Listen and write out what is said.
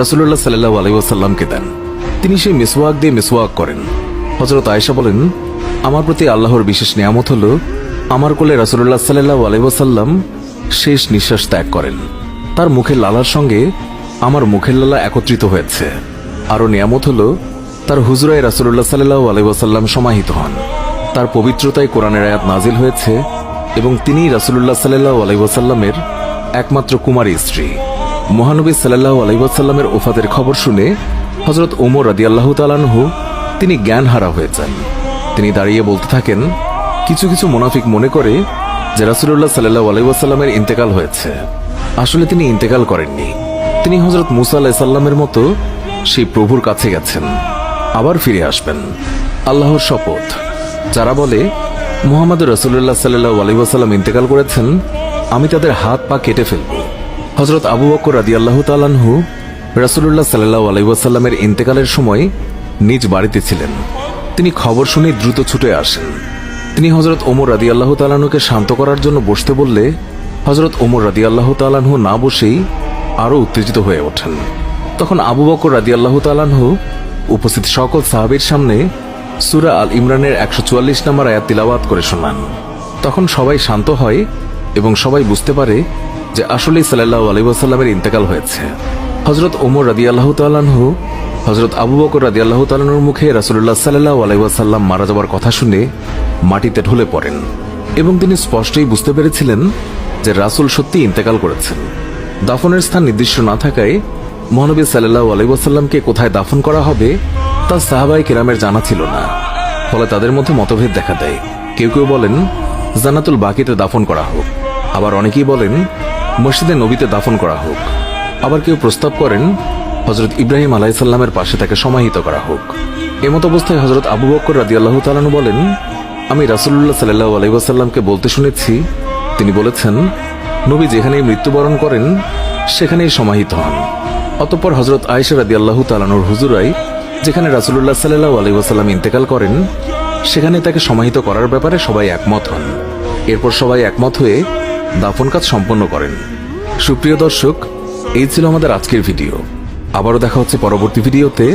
রসুল্লাহ সাল্লাহ আলাইসাল্লামকে দেন। তিনি সেই মিসওয়াক দিয়ে মিসওয়াক করেন। হজরত আয়েশা বলেন, আমার প্রতি আল্লাহর বিশেষ নিয়ামত হল, আমার কোলে রসুল্লাহ সাল্লাহ আলাইসাল্লাম শেষ নিঃশ্বাস ত্যাগ করেন। তার মুখের লালার সঙ্গে আমার মুখের লালা একত্রিত হয়েছে। আরও নিয়ামত হল, তার হুজরায় রাসুল্লাহ সাল্লাহ আলাইসাল্লাম সমাহিত হন। তার পবিত্রতায় কোরআনের আয়াত নাজিল হয়েছে এবং তিনি রাসুল্লাহ সাল্লাহ আলাইসাল্লামের একমাত্র কুমারী স্ত্রী। মহানবী সাল্লাহ আলাইসাল্লামের ওফাতের খবর শুনে হজরত ওমর রাদি আল্লাহ তালানহু তিনি জ্ঞান হারা হয়ে যান। তিনি দাঁড়িয়ে বলতে থাকেন, কিছু কিছু মুনাফিক মনে করে যে রাসুল্লাহ সাল্লাহ আলাইসাল্লামের ইন্তেকাল হয়েছে। আসলে তিনি ইন্তেকাল করেননি। তিনি হজরত মুসা আলাহিসাল্লামের মতো সেই প্রভুর কাছে গেছেন। আবার ফিরে আসবেন। আল্লাহর শপথ। যারা বলে, মোহাম্মদ রসুল্লাহ সাল্লাহ আলাইসাল্লাম ইন্তেকাল করেছেন, আমি তাদের হাত পা কেটে ফেলব। হজরত আবু বকর রাদি আল্লাহ তালানহু রসুল্লাহ সাল্লাহ আলাইসাল্লামের ইন্তেকালের সময় নিজ বাড়িতে ছিলেন। তিনি খবর শুনে দ্রুত ছুটে আসেন। তিনি হজরত ওমর রাদি আল্লাহ তালানুকে শান্ত করার জন্য বসতে বললে হজরত ওমর রাদি আল্লাহ তালানহু না বসেই আরও উত্তেজিত হয়ে ওঠেন। তখন আবু বকর রাদি আল্লাহ তালানহু উপস্থিত সকল সাহাবির সামনে সুরা আল ইমরানের একশো চুয়াল্লিশ নম্বর আয়াত তিলাওয়াত করে শোনান। তখন সবাই শান্ত হয় এবং সবাই বুঝতে পারে যে আসলেই সাল্লাহ আলাইসাল্লামের ইন্তেকাল হয়েছে। হজরত ওমর রাদি আল্লাহ তালানহু হজরত আবু বকর রাদি আল্লাহ তালানুর মুখে রাসুল্লাহ সাল্লাহ আলাইসাল্লাম মারা যাওয়ার কথা শুনে মাটিতে ঢলে পড়েন এবং তিনি স্পষ্টই বুঝতে পেরেছিলেন যে রাসুল সত্যি ইন্তেকাল করেছেন। দাফনের স্থান নির্দিষ্ট না থাকায় মহানবী সাল্লাহ আলাইসাল্লামকে কোথায় দাফন করা হবে তা সাহাবাই কেরামের জানা ছিল না। ফলে তাদের মধ্যে মতভেদ দেখা দেয়। কেউ কেউ বলেন জানাতুল বাকিতে দাফন করা হোক। আবার অনেকেই বলেন, মসজিদে নবীতে দাফন করা হোক। আবার কেউ প্রস্তাব করেন হজরত ইব্রাহিম আলাইসাল্লামের পাশে তাকে সমাহিত করা হোক। এমত অবস্থায় হজরত আবু বক্কর রাদি আল্লাহ তালানু বলেন, আমি রাসুল্লাহ সাল্লাহ আলাইসাল্লামকে বলতে শুনেছি, তিনি বলেছেন, নবী যেখানেই মৃত্যুবরণ করেন, সেখানেই সমাহিত হন। অতঃপর হজরত আয়েশা রাদি আল্লাহ তালানুর হুজুরাই, যেখানে রাসুল্লাহ সাল্লাহ আলাইসাল্লাম ইন্তেকাল করেন, সেখানে তাকে সমাহিত করার ব্যাপারে সবাই একমত হন। এরপর সবাই একমত হয়ে দাফন কাজ সম্পন্ন করেন। সুপ্রিয় দর্শক, এই ছিল আমাদের আজকের ভিডিও। আবারও দেখা হচ্ছে পরবর্তী ভিডিওতে।